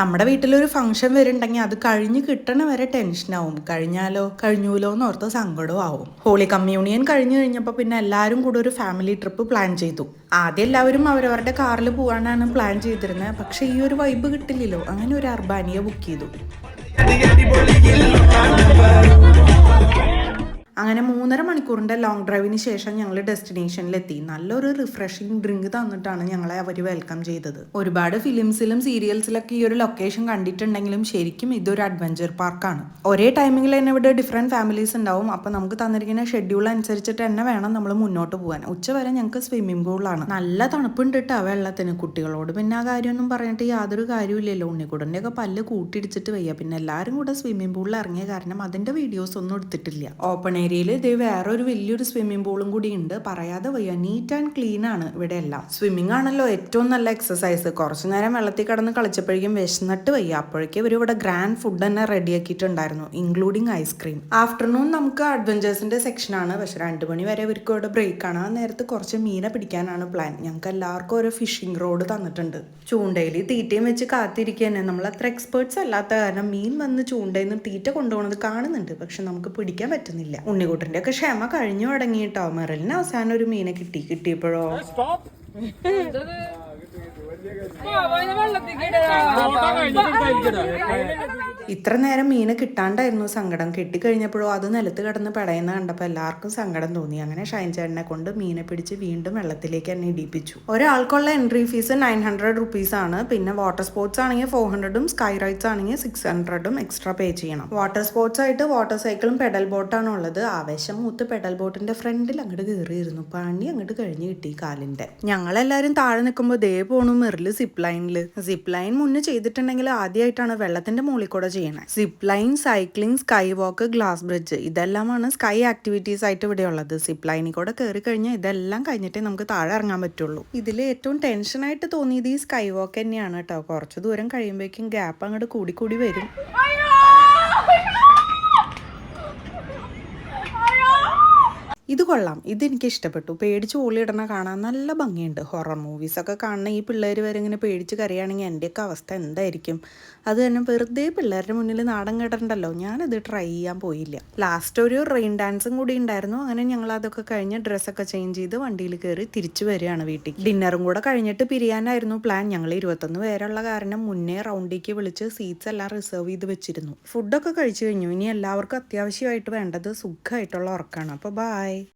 നമ്മുടെ വീട്ടിലൊരു ഫംഗ്ഷൻ വരുന്നുണ്ടെങ്കിൽ അത് കഴിഞ്ഞ് കിട്ടണ വരെ ടെൻഷനാവും കഴിഞ്ഞാലോ കഴിഞ്ഞൂലോ എന്ന് ഓർത്ത് സങ്കടവും ആവും. ഹോളി കമ്മ്യൂണിയൻ കഴിഞ്ഞു കഴിഞ്ഞപ്പോൾ പിന്നെ എല്ലാവരും കൂടെ ഒരു ഫാമിലി ട്രിപ്പ് പ്ലാൻ ചെയ്തു. ആദ്യം എല്ലാവരും അവരവരുടെ കാറിൽ പോകാനാണ് പ്ലാൻ ചെയ്തിരുന്നത് പക്ഷെ ഈ ഒരു വൈബ് കിട്ടില്ലല്ലോ. അങ്ങനെ ഒരു അർബാനിയ ബുക്ക് ചെയ്തു. അങ്ങനെ മൂന്നര മണിക്കൂറിന്റെ ലോങ് ഡ്രൈവിന് ശേഷം ഞങ്ങൾ ഡെസ്റ്റിനേഷനിലെത്തി നല്ലൊരു റിഫ്രഷിങ് ഡ്രിങ്ക് തന്നിട്ടാണ് ഞങ്ങളെ അവർ വെൽക്കം ചെയ്തത്. ഒരുപാട് ഫിലിംസിലും സീരിയൽസിലൊക്കെ ഈ ഒരു ലൊക്കേഷൻ കണ്ടിട്ടുണ്ടെങ്കിലും ശരിക്കും ഇതൊരു അഡ്വഞ്ചർ പാർക്കാണ് ഒരേ ടൈമിങ്ങിൽ തന്നെ ഇവിടെ ഡിഫറെന്റ് ഫാമിലീസ് ഉണ്ടാവും. അപ്പോൾ നമുക്ക് തന്നിരിക്കുന്ന ഷെഡ്യൂൾ അനുസരിച്ചിട്ട് തന്നെ വേണം നമ്മൾ മുന്നോട്ട് പോകാൻ. ഉച്ചവരെ ഞങ്ങൾക്ക് സ്വിമ്മിംഗ് പൂളാണ് നല്ല തണുപ്പുണ്ട് കേട്ടോ വെള്ളത്തിന്. കുട്ടികളോട് പിന്നെ ആ കാര്യമൊന്നും പറഞ്ഞിട്ട് യാതൊരു കാര്യമില്ലല്ലോ ഉണ്ണിക്കുടന്റെ ഒക്കെ പല്ല് കൂട്ടിയിടിച്ചിട്ട് വയ്യ. പിന്നെ എല്ലാവരും കൂടെ സ്വിമ്മിംഗ് പൂളിൽ ഇറങ്ങിയ കാരണം അതിന്റെ വീഡിയോസ് ഒന്നും എടുത്തിട്ടില്ല. ഓപ്പൺ ഏരിയയിൽ ഇത് വേറൊരു വലിയൊരു സ്വിമ്മിംഗ് പൂളും കൂടി ഉണ്ട്. പറയാതെ വയ്യ. നീറ്റ് ആൻഡ് ക്ലീൻ ആണ് ഇവിടെ എല്ലാം സ്വിമ്മിംഗ് ആണല്ലോ ഏറ്റവും നല്ല എക്സസൈസ് കുറച്ചു നേരം വെള്ളത്തിൽ കടന്ന് കളിച്ചപ്പോഴേക്കും വിശന്നിട്ട് വയ്യ. അപ്പോഴേക്കും ഇവർ ഇവിടെ ഗ്രാൻഡ് ഫുഡ് തന്നെ റെഡിയാക്കിയിട്ടുണ്ടായിരുന്നു ഇൻക്ലൂഡിങ് ഐസ്ക്രീം ആഫ്റ്റർനൂൺ നമുക്ക് അഡ്വഞ്ചേഴ്സിന്റെ സെക്ഷൻ ആണ്. പക്ഷെ രണ്ട് മണി വരെ ഇവർക്ക് ഇവിടെ ബ്രേക്ക് ആണ്. ആ നേരത്ത് കുറച്ച് മീനെ പിടിക്കാനാണ് പ്ലാൻ ഞങ്ങൾക്ക് എല്ലാവർക്കും ഒരു ഫിഷിംഗ് റോഡ് തന്നിട്ടുണ്ട്. ചൂണ്ടയിൽ തീറ്റയും വെച്ച് കാത്തിരിക്കുകയാണ്. നമ്മൾ അത്ര എക്സ്പേർട്സ് അല്ലാത്ത കാരണം മീൻ വന്ന് ചൂണ്ടയിൽ നിന്ന് തീറ്റ കൊണ്ടുപോകുന്നത് കാണുന്നുണ്ട്. പക്ഷെ നമുക്ക് പിടിക്കാൻ പറ്റുന്നില്ല. ഉണ്ണിക്കുട്ടന്റെ ഒക്കെ ക്ഷമ കഴിഞ്ഞു തുടങ്ങിയിട്ടോ മെറലിന് അവസാനം ഒരു മീനെ കിട്ടി കിട്ടിയപ്പോഴോ ഇത്ര നേരം മീനെ കിട്ടാണ്ടായിരുന്നു സങ്കടം. കെട്ടിക്കഴിഞ്ഞപ്പോഴോ അത് നിലത്ത് കിടന്ന് പടയുന്ന കണ്ടപ്പോൾ എല്ലാവർക്കും സങ്കടം തോന്നി. അങ്ങനെ ഷൈൻ ചേട്ടനെ കൊണ്ട് മീനെ പിടിച്ച് വീണ്ടും വെള്ളത്തിലേക്ക് തന്നെ ഇടിപ്പിച്ചു. ഒരാൾക്കുള്ള entry fees nine hundred rupees ആണ്. പിന്നെ വാട്ടർ സ്പോർട്സ് ആണെങ്കിൽ ഫോർ ഹൺഡ്രഡും സ്കൈ റൈഡ്സ് ആണെങ്കിൽ സിക്സ് ഹൺഡ്രഡും എക്സ്ട്രാ പേ ചെയ്യണം. വാട്ടർ സ്പോർട്സ് ആയിട്ട് വാട്ടർ സൈക്കിളും പെഡൽ ബോട്ടാണ് ഉള്ളത്. ആവേശം മൂത്ത് പെഡൽ ബോട്ടിന്റെ ഫ്രണ്ടിൽ അങ്ങോട്ട് കയറിയിരുന്നു പണി അങ്ങോട്ട് കഴിഞ്ഞ് കിട്ടി കാലിന്റെ. ഞങ്ങളെല്ലാരും താഴെ നിൽക്കുമ്പോൾ ദേ പോണു മെറിൽ സിപ്പ് ലൈനിൽ സിപ്പ് ലൈൻ മുന്നേ ചെയ്തിട്ടുണ്ടെങ്കിൽ ആദ്യമായിട്ടാണ് വെള്ളത്തിന്റെ മുകളിൽ കൂടെ ചെയ്യണേ. Zip line cycling sky walk glass bridge ഇതെല്ലാമാണ് സ്കൈ ആക്ടിവിറ്റീസ് ആയിട്ട് ഇവിടെ ഉള്ളത് സിപ്പ് ലൈനിൽ കൂടെ കയറി കഴിഞ്ഞാൽ ഇതെല്ലാം കഴിഞ്ഞിട്ടേ നമുക്ക് താഴെ ഇറങ്ങാൻ പറ്റുള്ളൂ. ഇതിൽ ഏറ്റവും ടെൻഷനായിട്ട് തോന്നിയത് ഈ സ്കൈ വോക്ക് തന്നെയാണ് കേട്ടോ. കുറച്ച് ദൂരം കഴിയുമ്പോഴേക്കും ഗ്യാപ്പ് അങ്ങോട്ട് കൂടി കൂടി വരും. ഇത് കൊള്ളാം. ഇതെനിക്ക് ഇഷ്ടപ്പെട്ടു. പേടിച്ച് ഓളിയിടണ കാണാൻ നല്ല ഭംഗിയുണ്ട്. ഹൊറർ മൂവീസൊക്കെ കാണുന്ന ഈ പിള്ളേർ വരെ ഇങ്ങനെ പേടിച്ച് കരയാണെങ്കിൽ എന്റെയൊക്കെ അവസ്ഥ എന്തായിരിക്കും? അത് തന്നെ വെറുതെ പിള്ളേരുടെ മുന്നിൽ നാടൻ കേട്ടിട്ടുണ്ടല്ലോ ഞാനത് ട്രൈ ചെയ്യാൻ പോയില്ല. ലാസ്റ്റ് ഒരു റെയിൻ ഡാൻസും കൂടി ഉണ്ടായിരുന്നു. അങ്ങനെ ഞങ്ങൾ അതൊക്കെ കഴിഞ്ഞ് ഡ്രസ്സൊക്കെ ചേഞ്ച് ചെയ്ത് വണ്ടിയിൽ കയറി തിരിച്ചു വരികയാണ് വീട്ടിൽ ഡിന്നറും കൂടെ കഴിഞ്ഞിട്ട് പിരിയാനായിരുന്നു പ്ലാൻ ഞങ്ങൾ ഇരുപത്തൊന്ന് പേരുള്ള കാരണം മുന്നേ റൗണ്ടിലേക്ക് വിളിച്ച് സീറ്റ്സ് എല്ലാം റിസർവ് ചെയ്ത് വെച്ചിരുന്നു. ഫുഡൊക്കെ കഴിച്ചു കഴിഞ്ഞു. ഇനി എല്ലാവർക്കും അത്യാവശ്യമായിട്ട് വേണ്ടത് സുഖമായിട്ടുള്ള ഉറക്കാണ്. അപ്പോൾ ബായ്